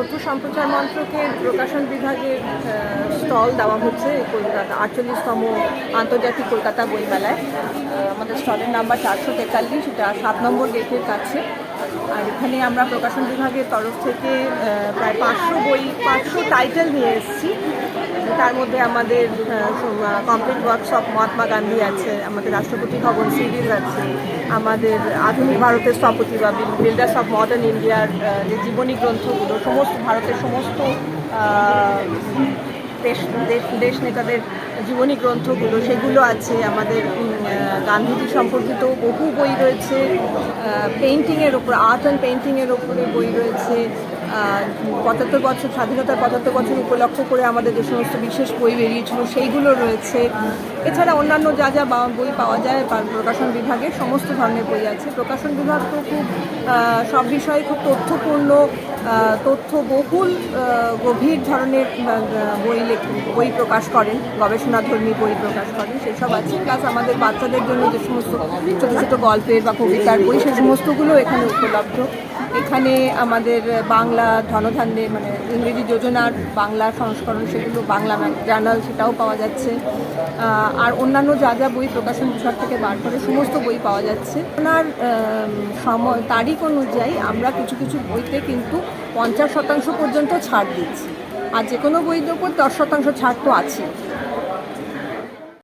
তথ্য সম্প্রচার মন্ত্রকের প্রকাশন বিভাগের স্টল দেওয়া হচ্ছে কলকাতা আটচল্লিশতম আন্তর্জাতিক কলকাতা বইমেলায়। আমাদের স্টলের নাম্বার চারশো তেতাল্লিশ, এটা সাত নম্বর গেটের কাছে। আর এখানে আমরা প্রকাশন বিভাগের তরফ থেকে প্রায় পাঁচশো বই, পাঁচশো টাইটেল নিয়ে এসেছি। তার মধ্যে আমাদের কমপ্লিট ওয়ার্কশপ মহাত্মা গান্ধী আছে, আমাদের রাষ্ট্রপতি ভবন সিরিজ আছে, আমাদের আধুনিক ভারতের স্থপতি বা বিল্ডার্স অফ মডার্ন ইন্ডিয়ার যে জীবনী গ্রন্থগুলো, সমস্ত ভারতের সমস্ত দেশ, দেশ- নেতাদের জীবনী গ্রন্থগুলো, সেগুলো আছে আমাদের গান্ধীজি সম্পর্কিত বহু বই রয়েছে পেন্টিংয়ের ওপর আর্ট অ্যান্ড পেন্টিংয়ের ওপরে বই রয়েছে পঁচাত্তর বছর, স্বাধীনতার পঁচাত্তর বছর উপলক্ষ করে আমাদের যে সমস্ত বিশেষ বই বেরিয়েছিল সেইগুলো রয়েছে। এছাড়া অন্যান্য যা যা বই পাওয়া যায় প্রকাশন বিভাগে সমস্ত ধরনের বই আছে। প্রকাশন বিভাগ তো খুব সব বিষয়ে খুব তথ্যপূর্ণ তথ্য বহুল গভীর ধরনের বই বই প্রকাশ করেন, গবেষণাধর্মী বই প্রকাশ করেন, সেসব আছে। প্লাস আমাদের বাচ্চাদের জন্য যে সমস্ত ছোটো ছোটো গল্পের বা কবিতার বই, সে সমস্তগুলো এখানে উপলব্ধ। এখানে আমাদের বাংলা ধনধান্যে মানে ইংরেজি যোজনার বাংলা সংস্করণ সেগুলো, বাংলা জার্নাল সেটাও পাওয়া যাচ্ছে। আর অন্যান্য যা যা বই প্রকাশন বিভাগ থেকে বার করে সমস্ত বই পাওয়া যাচ্ছে। ওনার সময়, তারিখ অনুযায়ী আমরা কিছু কিছু বইতে কিন্তু পঞ্চাশ শতাংশ পর্যন্ত ছাড় দিচ্ছি। আর যে কোনো বইয়ের উপর দশ শতাংশ ছাড় তো আছে